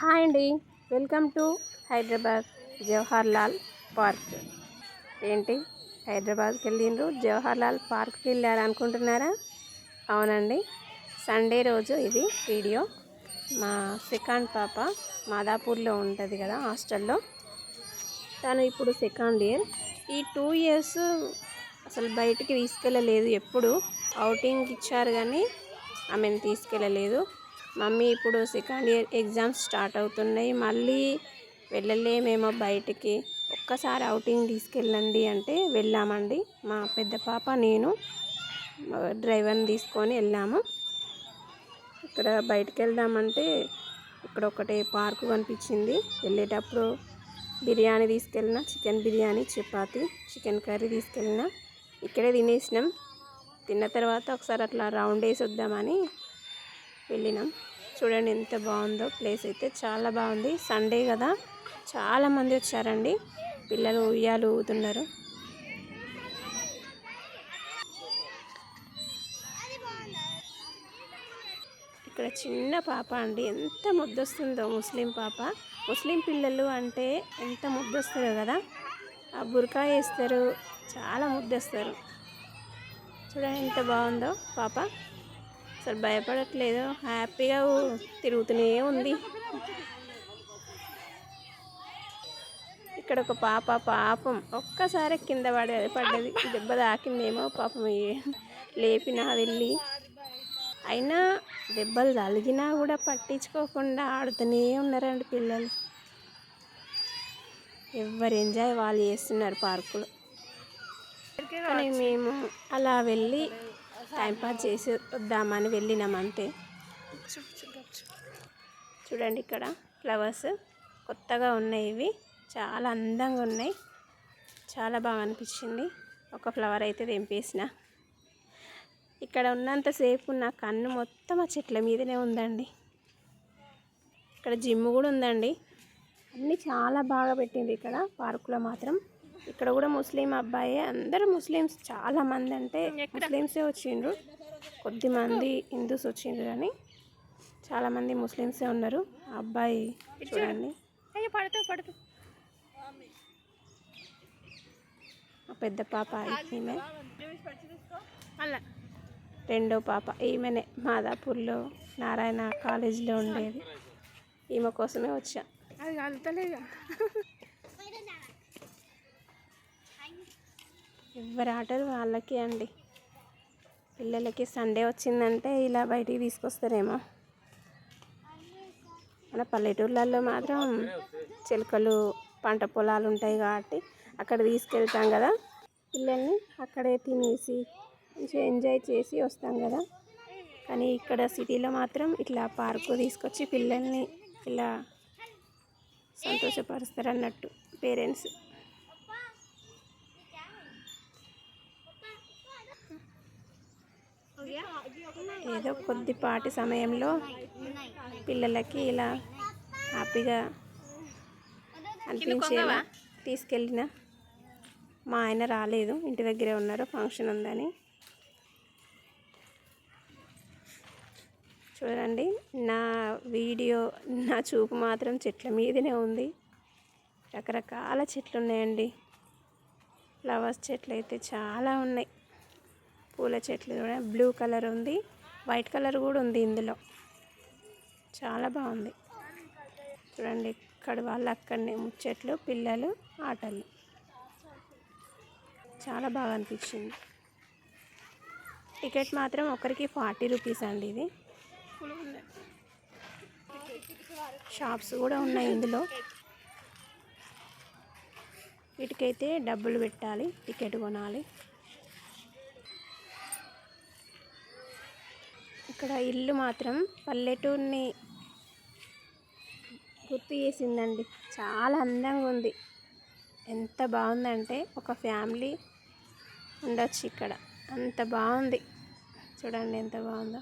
Hi అండి. Welcome to Hyderabad Jawahar Lal Park. ఏంటి? హైదరాబాద్కి వెళ్ళిండ్రు? జవహర్ లాల్ పార్క్కి వెళ్ళారు అనుకుంటున్నారా? అవునండి. సండే రోజు ఇది వీడియో. మా సెకండ్ పాప మాదాపూర్లో ఉంటుంది కదా హాస్టల్లో. తను ఇప్పుడు సెకండ్ ఇయర్. ఈ టూ ఇయర్స్ అసలు బయటికి తీసుకెళ్ళలేదు ఎప్పుడు. అవుటింగ్ ఇచ్చారు కానీ ఆమెను తీసుకెళ్ళలేదు. మమ్మీ ఇప్పుడు సెకండ్ ఇయర్ ఎగ్జామ్స్ స్టార్ట్ అవుతున్నాయి. మళ్ళీ వెళ్ళలేమేమో బయటికి. ఒక్కసారి అవుటింగ్ తీసుకెళ్ళండి అంటే వెళ్ళామండి. మా పెద్ద పాప నేను డ్రైవర్ని తీసుకొని వెళ్ళాము. ఇక్కడ బయటికి వెళ్దామంటే ఇక్కడ ఒకటే పార్కు కనిపించింది. వెళ్ళేటప్పుడు బిర్యానీ తీసుకెళ్ళిన chicken biryani chapati chicken curry తీసుకెళ్ళిన ఇక్కడే తినేసినాం. తిన్న తర్వాత ఒకసారి అట్లా రౌండ్ వేసి వద్దామని వెళ్ళినాం. చూడండి ఎంత బాగుందో ప్లేస్ అయితే చాలా బాగుంది. సండే కదా. చాలామంది వచ్చారండి. పిల్లలు ఉయ్యాలు ఊగుతున్నారు ఇక్కడ చిన్న పాప అండి. ఎంత ముద్దొస్తుందో ముస్లిం పాప. ముస్లిం పిల్లలు అంటే ఎంత ముద్దొస్తుందో కదా. ఆ బురకా వేస్తారు. చాలా ముద్దొస్తారు. చూడండి ఎంత బాగుందో పాప. అసలు భయపడట్లేదు. హ్యాపీగా తిరుగుతూనే ఉంది. ఇక్కడ ఒక పాప పాపం ఒక్కసారి కింద పడే పడ్డది. దెబ్బ తాకిందేమో పాపం లేపినా వెళ్ళి. అయినా దెబ్బలు తలిగినా కూడా పట్టించుకోకుండా ఆడుతూనే ఉన్నారండి పిల్లలు. ఎవరు ఎంజాయ్ వాళ్ళు చేస్తున్నారు పార్కులో. కానీ మేము అలా వెళ్ళి టైంపాస్ చేసి వద్దామని వెళ్ళినాం అంతే చూడండి ఇక్కడ ఫ్లవర్స్ కొత్తగా ఉన్నాయి ఇవి. చాలా అందంగా ఉన్నాయి. చాలా బాగా అనిపించింది. ఒక ఫ్లవర్ అయితే తెంపేసిన. ఇక్కడ ఉన్నంతసేపు నా కన్ను మొత్తం ఆ చెట్ల మీదనే ఉందండి. ఇక్కడ జిమ్ కూడా ఉందండి. అన్నీ చాలా బాగా పెట్టింది ఇక్కడ. పార్కులో మాత్రం. ఇక్కడ కూడా ముస్లిం అబ్బాయి. అందరూ ముస్లిమ్స్. చాలా మంది అంటే ముస్లిమ్సే వచ్చిండ్రు. కొద్ది మంది హిందూస్ వచ్చిండ్రు కానీ చాలా మంది ముస్లిమ్సే ఉన్నారు. అబ్బాయి చూడండి. పడుతూ పడుతూ. పెద్ద పాప ఈమె. అలా రెండో పాప ఈమెనే మాదాపూర్లో నారాయణ కాలేజీలో ఉండేది. ఈమె కోసమే వచ్చా. అది కలుతలేదు ఎవరి ఆటలు వాళ్ళకి అండి. పిల్లలకి సండే వచ్చిందంటే ఇలా బయటికి తీసుకొస్తారేమో. మన పల్లెటూర్లలో మాత్రం చిలుకలు పంట పొలాలు ఉంటాయి కాబట్టి అక్కడ తీసుకెళ్తాం కదా. పిల్లల్ని అక్కడే తినేసి మంచిగా ఎంజాయ్ చేసి వస్తాం కదా. కానీ ఇక్కడ సిటీలో మాత్రం ఇట్లా పార్కు తీసుకొచ్చి పిల్లల్ని ఇలా సంతోషపరుస్తారు అన్నట్టు పేరెంట్స్. ఏదో కొద్దిపాటి సమయంలో పిల్లలకి ఇలా హ్యాపీగా అనిపించేలా తీసుకెళ్ళిన మా ఆయన రాలేదు. ఇంటి దగ్గరే ఉన్నారు. ఫంక్షన్ ఉందని. చూడండి నా వీడియో నా చూపు మాత్రం చెట్ల మీదనే ఉంది. రకరకాల చెట్లు ఉన్నాయండి ఫ్లవర్స్ చెట్లు అయితే చాలా ఉన్నాయి. పూల చెట్లు కూడా బ్లూ కలర్ ఉంది. వైట్ కలర్ కూడా ఉంది ఇందులో. చాలా బాగుంది. చూడండి ఇక్కడ వాళ్ళు అక్కడనే ముచ్చట్లు పిల్లలు ఆటలు. చాలా బాగా అనిపించింది. టికెట్ మాత్రం ఒకరికి ఫార్టీ రూపీస్ అండి ఇది. షాప్స్ కూడా ఉన్నాయి ఇందులో. వీటికైతే డబ్బులు పెట్టాలి టికెట్ కొనాలి. ఇక్కడ ఇల్లు మాత్రం పల్లెటూరిని గుర్తు చేసిందండి. చాలా అందంగా ఉంది. ఎంత బాగుందంటే ఒక ఫ్యామిలీ ఉండొచ్చు ఇక్కడ. అంత బాగుంది. చూడండి ఎంత బాగుందో.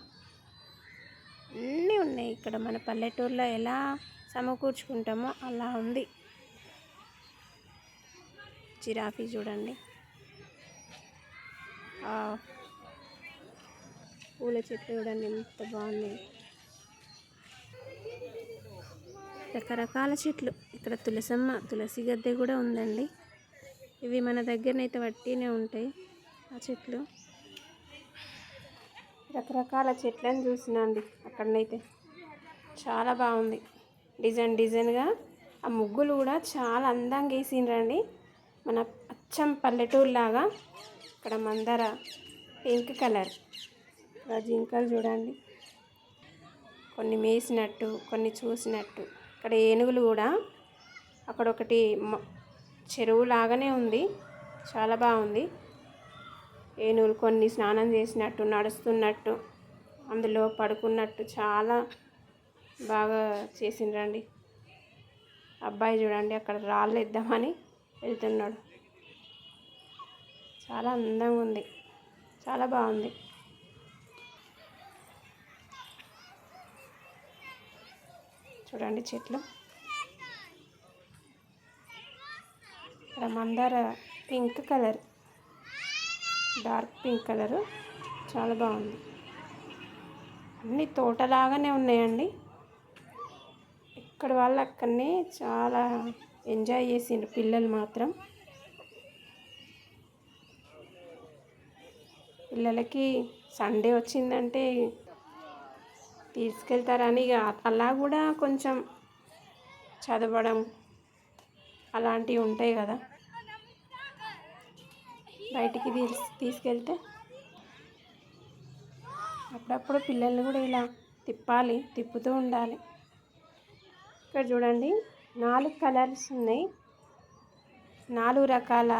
అన్నీ ఉన్నాయి ఇక్కడ. మన పల్లెటూరులో ఎలా సమకూర్చుకుంటామో అలా ఉంది. జిరాఫీ చూడండి. పూల చెట్లు చూడండి ఎంత బాగుంది రకరకాల చెట్లు. ఇక్కడ తులసమ్మ తులసి గద్దె కూడా ఉందండి. ఇవి మన దగ్గరనైతే వట్టినే ఉంటాయి ఆ చెట్లు. రకరకాల చెట్లను చూసినా అండి అక్కడనైతే. చాలా బాగుంది. డిజైన్ డిజైన్గా ఆ ముగ్గులు కూడా చాలా అందంగా వేసిండ్రండి. మన అచ్చం పల్లెటూరులాగా. ఇక్కడ మందర పింక్ కలర్. ఆ జింకలు చూడండి. కొన్ని మేసినట్టు కొన్ని చూసినట్టు. ఇక్కడ ఏనుగులు కూడా అక్కడ ఒకటి చెరువు లాగానే ఉంది. చాలా బాగుంది. ఏనుగులు కొన్ని స్నానం చేసినట్టు నడుస్తున్నట్టు అందులో పడుకున్నట్టు చాలా బాగా చేసిండ్రండి. అబ్బాయి చూడండి అక్కడ రాళ్ళు ఇద్దామని వెళ్తున్నాడు. చాలా అందంగా ఉంది. చాలా బాగుంది. చూడండి చెట్లు. ఇక్కడ మందార pink colour dark pink colour. చాలా బాగుంది. అన్నీ తోటలాగానే ఉన్నాయండి. ఇక్కడ వాళ్ళు అక్కడనే చాలా ఎంజాయ్ చేసిండ్రు పిల్లలు మాత్రం. పిల్లలకి సండే వచ్చిందంటే తీసుకెళ్తారని ఇక అలా కూడా కొంచెం చదవడం అలాంటివి ఉంటాయి కదా. బయటికి తీసుకెళ్తే అప్పుడప్పుడు పిల్లల్ని కూడా ఇలా తిప్పాలి తిప్పుతూ ఉండాలి. ఇక్కడ చూడండి నాలుగు కలర్స్ ఉన్నాయి. నాలుగు రకాల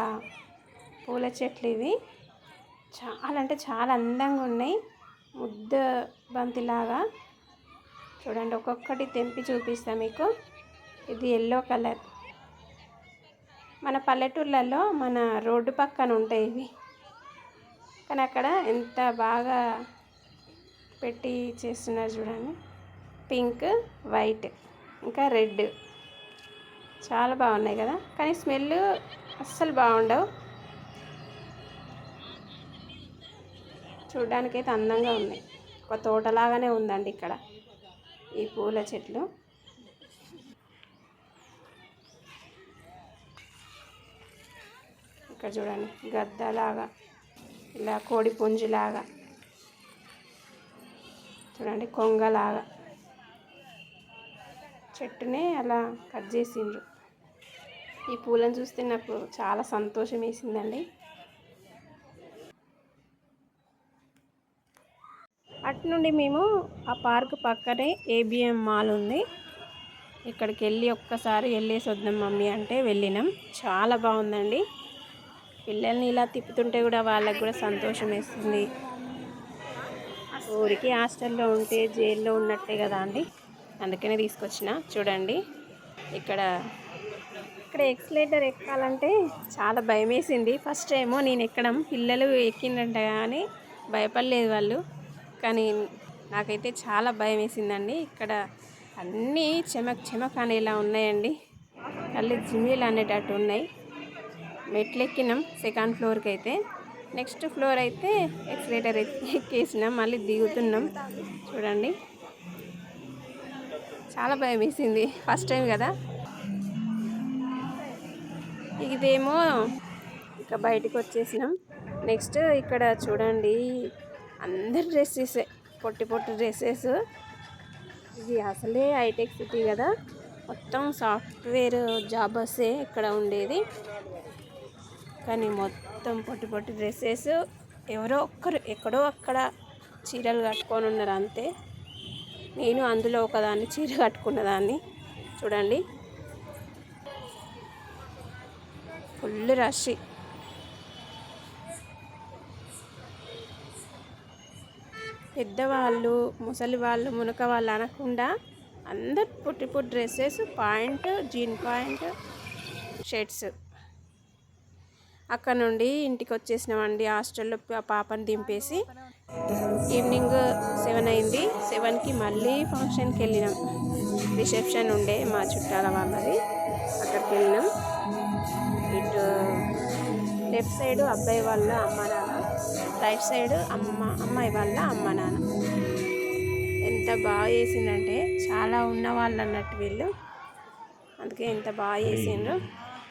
పూల చెట్లు ఇవి. చాలా అంటే చాలా అందంగా ఉన్నాయి. ముద్ద బంతిలాగా. చూడండి ఒక్కొక్కటి తెంపి చూపిస్తా మీకు. ఇది ఎల్లో కలర్ మన పల్లెటూర్లలో మన రోడ్డు పక్కన ఉంటాయి ఇవి. కానీ అక్కడ ఎంత బాగా పెట్టి చేస్తున్నారు చూడండి. పింక్ వైట్ ఇంకా రెడ్. చాలా బాగున్నాయి కదా. కానీ స్మెల్ అస్సలు బాగుండవు. చూడ్డానికైతే అందంగా ఉన్నాయి ఒక తోటలాగానే ఉందండి ఇక్కడ. ఈ పూల చెట్లు. ఇక్కడ చూడండి గద్దలాగా ఇలా కోడి పుంజులాగా చూడండి కొంగలాగా. చెట్టునే అలా కట్ చేసిండ్రు. ఈ పూలను చూస్తే నాకు చాలా సంతోషం వేసిందండి. అప్పటి నుండి మేము ఆ పార్క్ పక్కనే ఏబిఎం మాల్ ఉంది. ఇక్కడికి వెళ్ళి ఒక్కసారి వెళ్ళేసి వద్దాం మమ్మీ అంటే వెళ్ళినాం. చాలా బాగుందండి. పిల్లల్ని ఇలా తిప్పుతుంటే కూడా వాళ్ళకి కూడా సంతోషం వేస్తుంది. ఊరికి హాస్టల్లో ఉంటే జైల్లో ఉన్నట్టే కదా అండి. అందుకనే తీసుకొచ్చిన. చూడండి. ఇక్కడ ఇక్కడ ఎక్స్లేటర్ ఎక్కాలంటే చాలా భయం వేసింది ఫస్ట్ ఏమో నేను ఎక్కడం. పిల్లలు ఎక్కిందంట కానీ భయపడలేదు వాళ్ళు. కానీ నాకైతే చాలా భయం వేసిందండి. ఇక్కడ అన్నీ చెమక్ చెమక్ అనేలా ఉన్నాయండి. కళ్ళు జిమ్మిలు అనేటట్టు ఉన్నాయి. మెట్లు ఎక్కినాం సెకండ్ ఫ్లోర్కి అయితే నెక్స్ట్ ఫ్లోర్ అయితే ఎక్స్లేటర్ ఎక్కేసినాం మళ్ళీ దిగుతున్నాం. చూడండి. చాలా భయం వేసింది. ఫస్ట్ టైం కదా. ఇదేమో ఇక బయటికి వచ్చేసినాం నెక్స్ట్ ఇక్కడ చూడండి. అందరు డ్రెస్సెస్ పొట్టి పొట్టి డ్రెస్సెస్. ఇది అసలే హైటెక్ సిటీ కదా. మొత్తం సాఫ్ట్వేర్ జాబర్సే ఇక్కడ ఉండేది. కానీ మొత్తం పొట్టి పొట్టి డ్రెస్సెస్. ఎవరో ఒక్కరు ఎక్కడో అక్కడ చీరలు కట్టుకొని ఉన్నారు అంతే. నేను అందులో ఒకదాన్ని చీర కట్టుకున్న దాన్ని చూడండి. Full rush. పెద్దవాళ్ళు ముసలి వాళ్ళు మునక వాళ్ళు అనకుండా అందరు పుట్టి పుట్టి dresses pant jean pant shirts. అక్కడ నుండి ఇంటికి వచ్చేసినామండి హాస్టల్లో పాపను పాపని దింపేసి. ఈవినింగ్ సెవెన్ అయింది. సెవెన్కి మళ్ళీ ఫంక్షన్కి వెళ్ళినాం. రిసెప్షన్ ఉండే మా చుట్టాల వాళ్ళది. అక్కడికి వెళ్ళినాం. లెఫ్ట్ సైడ్ అబ్బాయి వాళ్ళ అమ్మ నాన్న రైట్ సైడ్ అమ్మ అమ్మాయి వాళ్ళ అమ్మ నాన్న. ఎంత బాగా చేసిందంటే చాలా ఉన్న వాళ్ళు అన్నట్టు వీళ్ళు. అందుకే ఇంత బాగా చేసిండ్రు.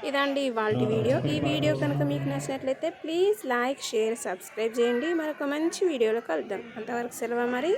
ఇదండి ఇవాళ వీడియో. ఈ వీడియో కనుక మీకు నచ్చినట్లయితే ప్లీజ్ లైక్ షేర్ సబ్స్క్రైబ్ చేయండి. మరొక మంచి వీడియోలో కలుద్దాం. అంతవరకు సెలవు మరి.